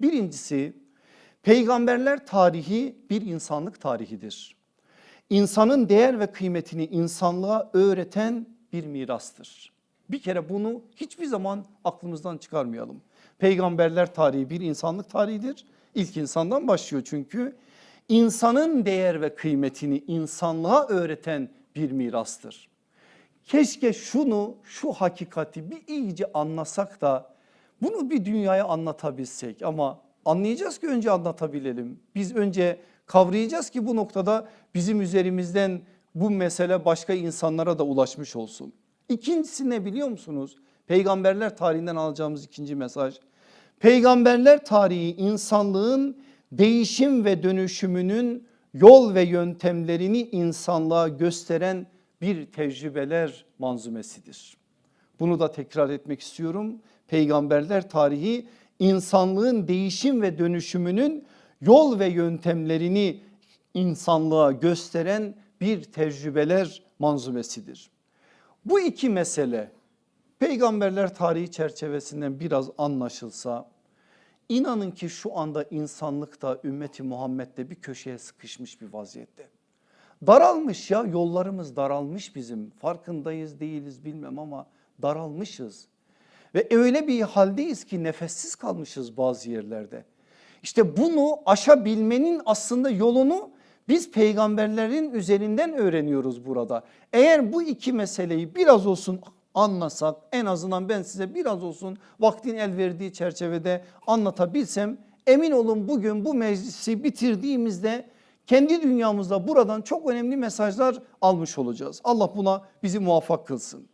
Birincisi peygamberler tarihi bir insanlık tarihidir. İnsanın değer ve kıymetini insanlığa öğreten bir mirastır. Bir kere bunu hiçbir zaman aklımızdan çıkarmayalım. Peygamberler tarihi bir insanlık tarihidir. İlk insandan başlıyor çünkü. İnsanın değer ve kıymetini insanlığa öğreten bir mirastır. Keşke şunu şu hakikati bir iyice anlasak da bunu bir dünyaya anlatabilsek ama anlayacağız ki önce anlatabilelim. Biz önce kavrayacağız ki bu noktada bizim üzerimizden bu mesele başka insanlara da ulaşmış olsun. İkincisi ne biliyor musunuz? Peygamberler tarihinden alacağımız ikinci mesaj. Peygamberler tarihi insanlığın değişim ve dönüşümünün yol ve yöntemlerini insanlığa gösteren bir tecrübeler manzumesidir. Bunu da tekrar etmek istiyorum. Peygamberler tarihi insanlığın değişim ve dönüşümünün yol ve yöntemlerini insanlığa gösteren bir tecrübeler manzumesidir. Bu iki mesele peygamberler tarihi çerçevesinden biraz anlaşılsa inanın ki şu anda insanlık da ümmeti Muhammed'de bir köşeye sıkışmış bir vaziyette. Daralmış ya yollarımız daralmış bizim farkındayız değiliz bilmem ama daralmışız. Ve öyle bir haldeyiz ki nefessiz kalmışız bazı yerlerde. İşte bunu aşabilmenin aslında yolunu biz peygamberlerin üzerinden öğreniyoruz burada. Eğer bu iki meseleyi biraz olsun anlasak en azından ben size biraz olsun vaktin el verdiği çerçevede anlatabilsem emin olun bugün bu meclisi bitirdiğimizde kendi dünyamızda buradan çok önemli mesajlar almış olacağız. Allah buna bizi muvaffak kılsın.